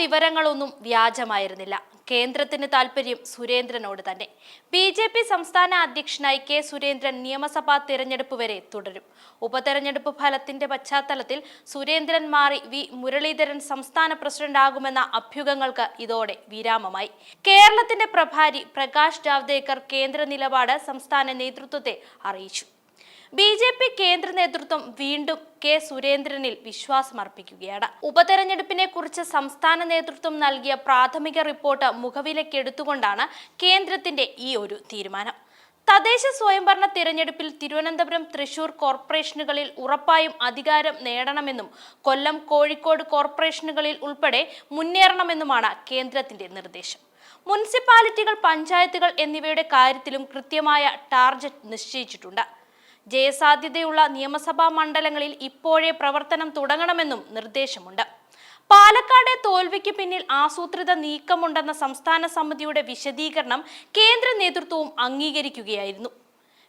വിവരങ്ങളൊന്നും വ്യാജമായിരുന്നില്ല. കേന്ദ്രത്തിന് താൽപര്യം സുരേന്ദ്രനോട് തന്നെ. ബി ജെ പി സംസ്ഥാന അധ്യക്ഷനായി കെ സുരേന്ദ്രൻ നിയമസഭാ തിരഞ്ഞെടുപ്പ് വരെ തുടരും. ഉപതെരഞ്ഞെടുപ്പ് ഫലത്തിന്റെ പശ്ചാത്തലത്തിൽ സുരേന്ദ്രൻ മാറി വി. മുരളീധരൻ സംസ്ഥാന പ്രസിഡന്റ് ആകുമെന്ന അഭ്യൂഹങ്ങൾക്ക് ഇതോടെ വിരാമമായി. കേരളത്തിന്റെ പ്രഭാരി പ്രകാശ് ജാവ്ദേക്കർ കേന്ദ്ര നിലപാട് സംസ്ഥാന നേതൃത്വത്തെ അറിയിച്ചു. ബി ജെ പി കേന്ദ്ര നേതൃത്വം വീണ്ടും കെ സുരേന്ദ്രനിൽ വിശ്വാസമർപ്പിക്കുകയാണ്. ഉപതെരഞ്ഞെടുപ്പിനെ കുറിച്ച് സംസ്ഥാന നേതൃത്വം നൽകിയ പ്രാഥമിക റിപ്പോർട്ട് മുഖവിലക്കെടുത്തുകൊണ്ടാണ് കേന്ദ്രത്തിന്റെ ഈ ഒരു തീരുമാനം. തദ്ദേശ സ്വയംഭരണ തിരഞ്ഞെടുപ്പിൽ തിരുവനന്തപുരം തൃശൂർ കോർപ്പറേഷനുകളിൽ ഉറപ്പായും അധികാരം നേടണമെന്നും കൊല്ലം കോഴിക്കോട് കോർപ്പറേഷനുകളിൽ ഉൾപ്പെടെ മുന്നേറണമെന്നുമാണ് കേന്ദ്രത്തിന്റെ നിർദ്ദേശം. മുനിസിപ്പാലിറ്റികൾ പഞ്ചായത്തുകൾ എന്നിവയുടെ കാര്യത്തിലും കൃത്യമായ ടാർഗറ്റ് നിശ്ചയിച്ചിട്ടുണ്ട്. ജയസാധ്യതയുള്ള നിയമസഭാ മണ്ഡലങ്ങളിൽ ഇപ്പോഴേ പ്രവർത്തനം തുടങ്ങണമെന്നും നിർദ്ദേശമുണ്ട്. പാലക്കാട് തോൽവിക്ക് പിന്നിൽ ആസൂത്രിത നീക്കമുണ്ടെന്ന സംസ്ഥാന സമിതിയുടെ വിശദീകരണം കേന്ദ്ര നേതൃത്വവും അംഗീകരിക്കുകയായിരുന്നു.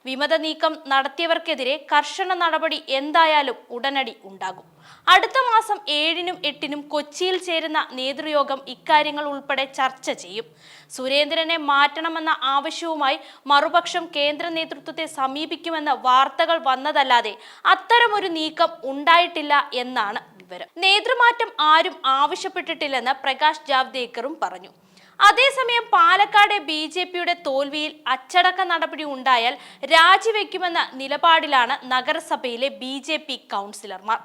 വിമത നീക്കം നടത്തിയവർക്കെതിരെ കർശന നടപടി എന്തായാലും ഉടനടി ഉണ്ടാകും. അടുത്ത മാസം ഏഴിനും എട്ടിനും കൊച്ചിയിൽ ചേരുന്ന നേതൃയോഗം ഇക്കാര്യങ്ങൾ ഉൾപ്പെടെ ചർച്ച ചെയ്യും. സുരേന്ദ്രനെ മാറ്റണമെന്ന ആവശ്യവുമായി മറുപക്ഷം കേന്ദ്ര നേതൃത്വത്തെ സമീപിക്കുമെന്ന വാർത്തകൾ വന്നതല്ലാതെ അത്തരമൊരു നീക്കം ഉണ്ടായിട്ടില്ല എന്നാണ് വിവരം. നേതൃമാറ്റം ആരും ആവശ്യപ്പെട്ടിട്ടില്ലെന്ന് പ്രകാശ് ജാവ്ദേക്കറും പറഞ്ഞു. അതേസമയം പാലക്കാട് ബി ജെ പിയുടെ തോൽവിയിൽ അച്ചടക്ക നടപടി ഉണ്ടായാൽ രാജിവെക്കുമെന്ന നിലപാടിലാണ് നഗരസഭയിലെ ബി കൗൺസിലർമാർ.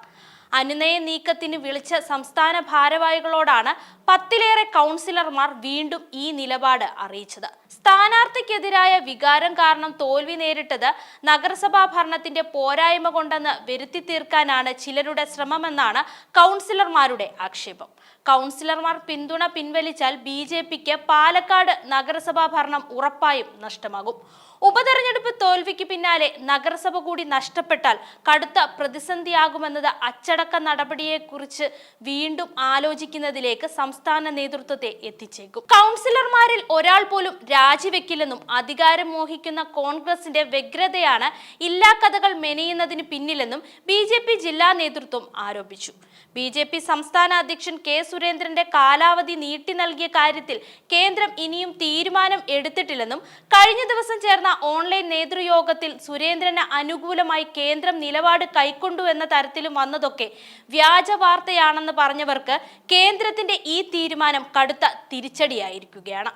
അനുനയ നീക്കത്തിന് വിളിച്ച സംസ്ഥാന ഭാരവാഹികളോടാണ് പത്തിലേറെ കൗൺസിലർമാർ വീണ്ടും ഈ നിലപാട് അറിയിച്ചത്. സ്ഥാനാർത്ഥിക്കെതിരായ വികാരം കാരണം തോൽവി നേരിട്ടത് നഗരസഭാ ഭരണത്തിന്റെ പോരായ്മ കൊണ്ടെന്ന് വരുത്തി തീർക്കാനാണ് ചിലരുടെ ശ്രമമെന്നാണ് കൗൺസിലർമാരുടെ ആക്ഷേപം. കൗൺസിലർമാർ പിന്തുണ പിൻവലിച്ചാൽ ബി ജെ പിക്ക് പാലക്കാട് നഗരസഭാ ഭരണം ഉറപ്പായും നഷ്ടമാകും. ഉപതെരഞ്ഞെടുപ്പ് തോൽവിക്ക് പിന്നാലെ നഗരസഭ കൂടി നഷ്ടപ്പെട്ടാൽ കടുത്ത പ്രതിസന്ധിയാകുമെന്നത് അച്ചടക്ക നടപടിയെക്കുറിച്ച് വീണ്ടും ആലോചിക്കുന്നതിലേക്ക് സംസ്ഥാന നേതൃത്വത്തെ എത്തിച്ചേക്കും. കൗൺസിലർമാരിൽ ഒരാൾ പോലും രാജിവെക്കില്ലെന്നും അധികാരം മോഹിക്കുന്ന കോൺഗ്രസിന്റെ വ്യഗ്രതയാണ് ഇല്ലാ കഥകൾ മെനയുന്നതിന് പിന്നിലെന്നും ബി ജെ പി ജില്ലാ നേതൃത്വം ആരോപിച്ചു. ബി ജെ പി സംസ്ഥാന അധ്യക്ഷൻ കെ സുരേന്ദ്രന്റെ കാലാവധി നീട്ടി നൽകിയ കാര്യത്തിൽ കേന്ദ്രം ഇനിയും തീരുമാനം എടുത്തിട്ടില്ലെന്നും കഴിഞ്ഞ ദിവസം ചേർന്ന ഓൺലൈൻ നേതൃയോഗത്തിൽ സുരേന്ദ്രന് അനുകൂലമായി കേന്ദ്രം നിലപാട് കൈക്കൊണ്ടു എന്ന തരത്തിലും വന്നതൊക്കെ വ്യാജ വാർത്തയാണെന്ന് പറഞ്ഞവർക്ക് കേന്ദ്രത്തിന്റെ ഈ തീരുമാനം കടുത്ത തിരിച്ചടിയായിരിക്കുകയാണ്.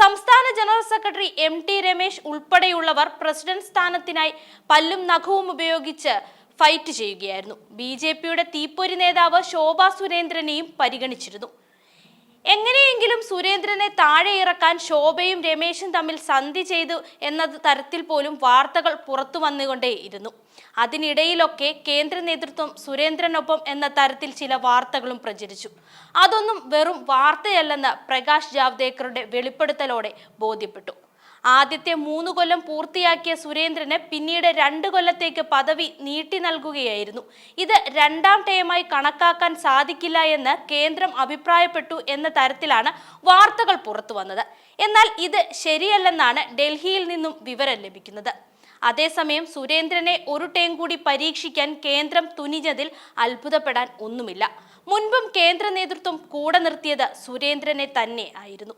സംസ്ഥാന general secretary M T Ramesh ഉൾപ്പെടെയുള്ളവർ പ്രസിഡന്റ് സ്ഥാനത്തിനായി പല്ലും നഖവും ഉപയോഗിച്ച് ഫൈറ്റ് ചെയ്യുകയായിരുന്നു. ബി ജെ പിയുടെ തീപ്പൊരി നേതാവ് ശോഭാ സുരേന്ദ്രനെയും പരിഗണിച്ചിരുന്നു. എങ്ങനെയെങ്കിലും സുരേന്ദ്രനെ താഴെ ഇറക്കാൻ ശോഭയും രമേശും തമ്മിൽ സന്ധി ചെയ്തു എന്നത് തരത്തിൽ പോലും വാർത്തകൾ പുറത്തു വന്നുകൊണ്ടേയിരുന്നു. അതിനിടയിലൊക്കെ കേന്ദ്ര നേതൃത്വം സുരേന്ദ്രനൊപ്പം എന്ന തരത്തിൽ ചില വാർത്തകളും പ്രചരിച്ചു. അതൊന്നും വെറും വാർത്തയല്ലെന്ന് പ്രകാശ് ജാവ്ദേക്കറുടെ വെളിപ്പെടുത്തലോടെ ബോധ്യപ്പെട്ടു. ആദ്യത്തെ മൂന്ന് കൊല്ലം പൂർത്തിയാക്കിയ സുരേന്ദ്രന് പിന്നീട് രണ്ട് കൊല്ലത്തേക്ക് പദവി നീട്ടി നൽകുകയായിരുന്നു. ഇത് രണ്ടാം ടേമായി കണക്കാക്കാൻ സാധിക്കില്ല എന്ന് കേന്ദ്രം അഭിപ്രായപ്പെട്ടു എന്ന തരത്തിലാണ് വാർത്തകൾ പുറത്തു വന്നത്. എന്നാൽ ഇത് ശരിയല്ലെന്നാണ് ഡൽഹിയിൽ നിന്നും വിവരം ലഭിക്കുന്നത്. അതേസമയം സുരേന്ദ്രനെ ഒരു ടേം കൂടി പരീക്ഷിക്കാൻ കേന്ദ്രം തുനിഞ്ഞതിൽ അത്ഭുതപ്പെടാൻ ഒന്നുമില്ല. മുൻപും കേന്ദ്ര നേതൃത്വം കൂടെ നിർത്തിയത് സുരേന്ദ്രനെ തന്നെ ആയിരുന്നു.